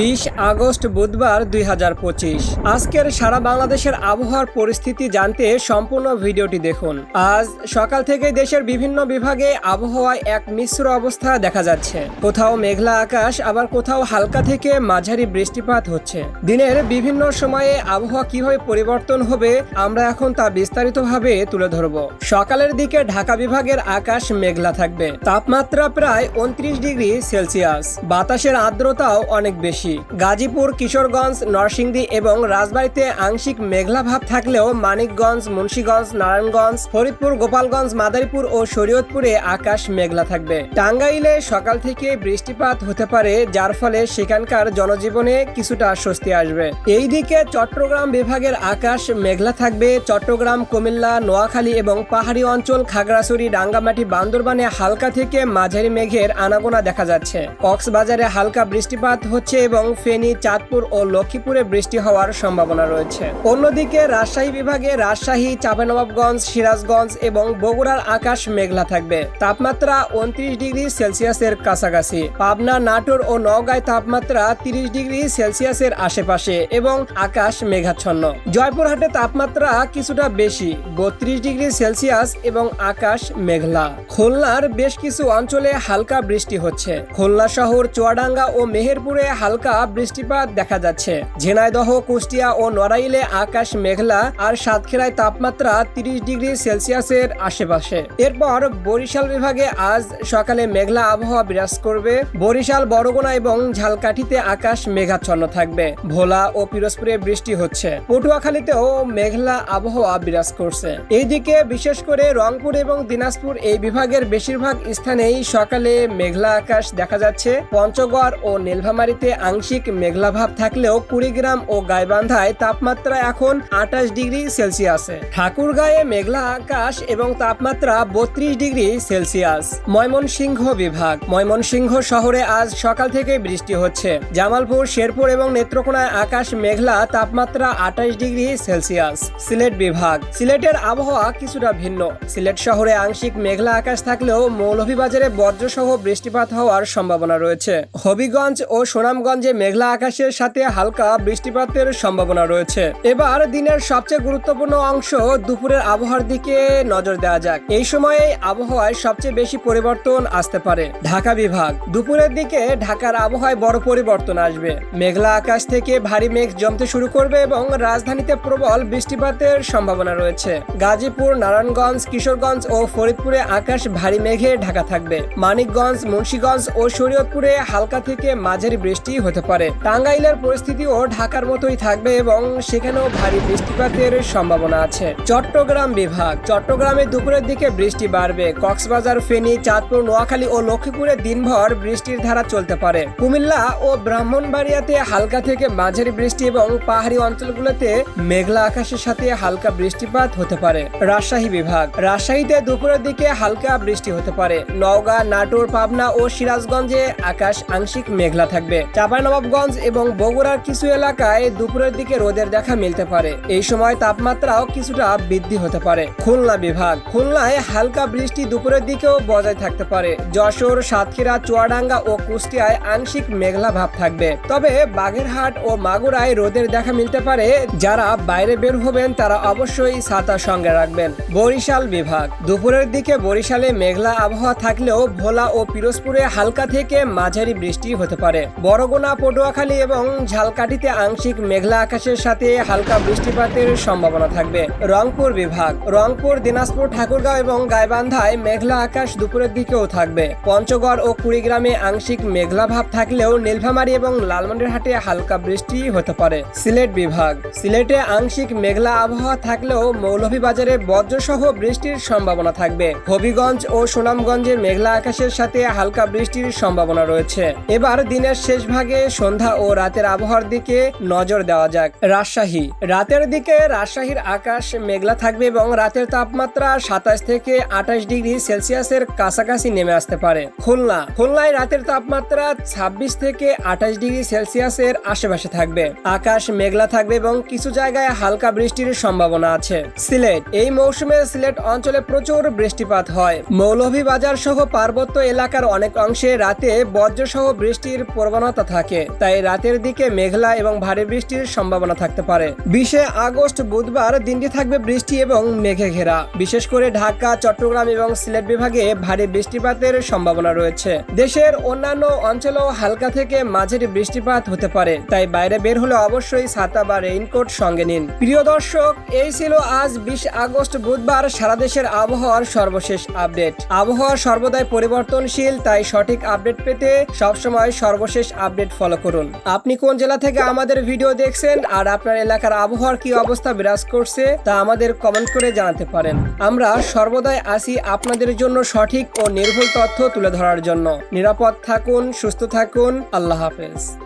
বিশ আগস্ট বুধবার দুই হাজার পঁচিশ। আজকের সারা বাংলাদেশের আবহাওয়ার পরিস্থিতি জানতে সম্পূর্ণ ভিডিওটি দেখুন। আজ সকাল থেকে দেশের বিভিন্ন বিভাগে আবহাওয়ায় এক মিশ্র অবস্থা দেখা যাচ্ছে। কোথাও মেঘলা আকাশ, আবার কোথাও হালকা থেকে মাঝারি বৃষ্টিপাত হচ্ছে। দিনের বিভিন্ন সময়ে আবহাওয়া কীভাবে পরিবর্তন হবে, আমরা এখন তা বিস্তারিতভাবে তুলে ধরব। সকালের দিকে ঢাকা বিভাগের আকাশ মেঘলা থাকবে। তাপমাত্রা প্রায় উনত্রিশ ডিগ্রি সেলসিয়াস। বাতাসের আর্দ্রতাও অনেক বেশি। গাজীপুর, কিশোরগঞ্জ, নরসিংদী এবং রাজবাড়ীতে আংশিক মেঘলা ভাব থাকলেও মানিকগঞ্জ, মুন্সীগঞ্জ, নারায়ণগঞ্জ, ফরিদপুর, গোপালগঞ্জ, মাদারীপুর ও শরীয়তপুরে আকাশ মেঘলা থাকবে। টাঙ্গাইলে সকাল থেকে বৃষ্টিপাত হতে পারে, যার ফলে সেখানকার জনজীবনে কিছুটা স্বস্তি আসবে। এইদিকে চট্টগ্রাম বিভাগের আকাশ মেঘলা থাকবে। চট্টগ্রাম, কুমিল্লা, নোয়াখালী এবং পাহাড়ি অঞ্চল, খাগড়াছড়ি, রাঙ্গামাটি, বান্দরবানে হালকা থেকে মাঝারি মেঘের আনাগোনা দেখা যাচ্ছে। কক্সবাজারে হালকা বৃষ্টিপাত হচ্ছে এবং ফেনী, চাঁদপুর ও লক্ষ্মীপুরে বৃষ্টি হওয়ার সম্ভাবনা রয়েছে। অন্যদিকে রাজশাহী বিভাগে রাজশাহী, চাঁপানবাবগঞ্জ, সিরাজগঞ্জ এবং বগুড়ার আকাশ মেঘলা থাকবে। তাপমাত্রা উনত্রিশ ডিগ্রি সেলসিয়াসের কাছাকাছি। পাবনা, নাটোর ও নওগাঁয় তাপমাত্রা তিরিশ ডিগ্রি সেলসিয়াসের আশেপাশে এবং আকাশ মেঘাচ্ছন্ন। জয়পুরহাটে তাপমাত্রা কিছুটা বেশি, বত্রিশ ডিগ্রি সেলসিয়াস এবং আকাশ মেঘলা। খুলনার বেশ কিছু অঞ্চলে হালকা বৃষ্টি হচ্ছে। খুলনা শহর, চুয়াডাঙ্গা ও মেহেরপুরে হালকা বৃষ্টিপাত দেখা যাচ্ছে। ঝিনাইদহ, কুষ্টিয়া ও নড়াইলে আকাশ মেঘলা আর সাতক্ষীরায় তাপমাত্রা তিরিশ ডিগ্রি সেলসিয়াসের আশেপাশে। এরপর বরিশাল বিভাগে আজ সকালে মেঘলা আবহাওয়া বিরাজ করবে। বরিশাল, বরগুনা এবং ঝালকাঠিতে আকাশ মেঘাচ্ছন্ন থাকবে। ভোলা ও পিরোজপুরে বৃষ্টি হচ্ছে। পটুয়াখালীতেও মেঘলা আবহাওয়া বিরাজ করছে। এইদিকে বিশেষ করে রংপুর এবং দিনাজপুর এই বিভাগের বেশিরভাগ স্থানেই সকালে মেঘলা আকাশ দেখা যাচ্ছে। পঞ্চগড় ও নীলফামারীতে আংশিক মেঘলা ভাব থাকলেও কুড়িগ্রাম ও গাইবান্ধায় তাপমাত্রা এখন আঠাশ ডিগ্রি সেলসিয়াসে। ঠাকুরগাঁয়ে মেঘলা আকাশ এবং তাপমাত্রা বত্রিশ ডিগ্রি সেলসিয়াস। ময়মনসিংহ বিভাগ। ময়মনসিংহ শহরে আজ সকাল থেকে বৃষ্টি হচ্ছে। জামালপুর, শেরপুর এবং নেত্রকোনায় আকাশ মেঘলা, তাপমাত্রা আঠাশ ডিগ্রি সেলসিয়াস। সিলেট বিভাগ। সিলেটের আবহাওয়া কিছুটা ভিন্ন। সিলেট শহরে আংশিক মেঘলা আকাশ থাকলেও মৌলভীবাজারে বজ্রসহ বৃষ্টিপাত হওয়ার সম্ভাবনা রয়েছে। হবিগঞ্জ ও সুনামগঞ্জে মেঘলা আকাশের সাথে হালকা বৃষ্টিপাতের সম্ভাবনা রয়েছে। এবার দিনের সবচেয়ে গুরুত্বপূর্ণ অংশ দুপুরের আবহাওয়ার দিকে নজর দেওয়া যাক। এই সময়ে আবহাওয়ায় সবচেয়ে বেশি পরিবর্তন আসতে পারে। ঢাকা বিভাগ, দুপুরের দিকে ঢাকার আবহাওয়ায় বড় পরিবর্তন আসবে। মেঘলা আকাশ থেকে ভারী মেঘ জমতে শুরু করবে এবং রাজধানীতে প্রবল বৃষ্টিপাতের সম্ভাবনা রয়েছে। গাজীপুর, নারায়ণগঞ্জ, কিশোরগঞ্জ ও ফরিদপুরে আকাশ ভারী মেঘে ঢাকা থাকবে। মানিকগঞ্জ, মুন্সীগঞ্জ ও শরীয়তপুরে হালকা থেকে মাঝারি বৃষ্টি হতে পারে। টাঙ্গাইলের পরিস্থিতিও ঢাকার মতোই থাকবে এবং সেখানেও ভারী বৃষ্টিপাতের সম্ভাবনা আছে। চট্টগ্রাম বিভাগ, চট্টগ্রামে দুপুরের দিকে বৃষ্টি বাড়বে। কক্সবাজার, ফেনী, চাঁদপুর, নোয়াখালী ও লক্ষ্মীপুরে দিনভর বৃষ্টির ধারা চলতে পারে। কুমিল্লা ও ব্রাহ্মণবাড়িয়াতে হালকা থেকে মাঝারি বৃষ্টি এবং পাহাড়ি অঞ্চলগুলোতে মেঘলা আকাশের সাথে হালকা বৃষ্টিপাত হতে পারে। রাজশাহী বিভাগ, রাজশাহীতে দুপুরের দিকে হালকা বৃষ্টি হতে পারে। নওগাঁ, নাটোর, পাবনা ও সিরাজগঞ্জে আকাশ আংশিক মেঘলা থাকবে। চাঁপাইনবাবগঞ্জ এবং বগুড়ার কিছু এলাকায় দুপুরের দিকে রোদের দেখা মিলতে পারে। এই সময় তাপমাত্রাও কিছুটা বৃদ্ধি হতে পারে। খুলনা বিভাগ। খুলনায় হালকা বৃষ্টি দুপুরের দিকেও বজায় থাকতে পারে। যশোর, সাতক্ষীরা, চুয়াডাঙ্গা ও কুষ্টিয়ায় আংশিক মেঘলা ভাব থাকবে। তবে বাগেরহাট ও মাগুরায় রোদের দেখা মিলতে পারে। যারা বাইরে বের হবেন, তারা অবশ্যই ছাতা সঙ্গে রাখবেন। বরিশাল বিভাগ। দুপুরের দিকে বরিশালে মেঘলা আবহাওয়া থাকলেও ভোলা ও পিরোজপুরে হালকা থেকে মাঝারি বৃষ্টি হতে পারে। বরগুনা পটুয়াখালী এবং ঝালকাঠিতে আংশিক মেঘলা আকাশের সাথে হালকা বৃষ্টিপাতের সম্ভাবনা থাকবে। রংপুর বিভাগ, রংপুর, দিনাজপুর, ঠাকুরগাঁও এবং গাইবান্ধায় মেঘলা আকাশ দুপুরের দিকেও থাকবে। পঞ্চগড় ও কুড়িগ্রামে আংশিক মেঘলা ভাব থাকলেও নীলফামারী এবং লালমন্ডিরহাটে হালকা বৃষ্টি হতে পারে। সিলেট বিভাগ, সিলেটে আংশিক মেঘলা আবহাওয়া থাকলেও মৌলভীবাজারে বজ্রসহ বৃষ্টির সম্ভাবনা থাকবে। হবিগঞ্জ ও সুনামগঞ্জে মেঘলা আকাশের সাথে হালকা বৃষ্টির সম্ভাবনা রয়েছে। এবার দিনের শেষ ভাগে সন্ধ্যা ও রাতের আবহাওয়ার দিকে নজর দেওয়া যাক। রাজশাহী। রাতের দিকে রাজশাহীর আকাশ মেঘলা থাকবে এবং রাতের তাপমাত্রা সাতাশ থেকে আঠাশ ডিগ্রি সেলসিয়াসের কাছাকাছি নেমে আসতে পারে। খুলনা। খুলনায় রাতের তাপমাত্রা ছাব্বিশ থেকে আঠাশ ডিগ্রি সেলসিয়াসের আশেপাশে থাকবে। আকাশ মেঘলা থাকবে এবং কিছু জায়গায় হালকা বৃষ্টির সম্ভাবনা আছে। সিলেট। এই মৌসুমে সিলেট অঞ্চলে প্রচুর বৃষ্টিপাত হয়। মৌলভীবাজার সহ পার্বত্য এলাকার অনেক অংশে রাতে বজ্রসহ বৃষ্টির প্রবণতা থাকে। থাকে, তাই রাতের দিকে মেঘলা এবং ভারী বৃষ্টির সম্ভাবনা থাকতে পারে। বিশে আগস্ট বুধবার দিনটি থাকবে বৃষ্টি এবং মেঘে ঘেরা। বিশেষ করে ঢাকা, চট্টগ্রাম এবং সিলেট বিভাগে ভারী বৃষ্টিপাতের সম্ভাবনা রয়েছে। দেশের অন্যান্য অঞ্চলেও হালকা থেকে মাঝারি বৃষ্টিপাত হতে পারে, তাই বাইরে বের হলে অবশ্যই ছাতা বা রেইনকোট সঙ্গে নিন। প্রিয় দর্শক, এই ছিল আজ বিশ আগস্ট বুধবার সারা দেশের আবহাওয়ার সর্বশেষ আপডেট। আবহাওয়া সর্বদাই পরিবর্তনশীল, তাই সঠিক আপডেট পেতে সবসময় সর্বশেষ আপডেট ফলো করুন। আপনি কোন জেলা থেকে আমাদের ভিডিও দেখছেন আর আপনার এলাকার আবহাওয়ার কি অবস্থা বিরাজ করছে তা আমাদের কমেন্ট করে জানাতে পারেন। আমরা সর্বদাই আসি আপনাদের জন্য সঠিক ও নির্ভুল তথ্য তুলে ধরার জন্য। নিরাপদ থাকুন, সুস্থ থাকুন, আল্লাহ হাফেজ।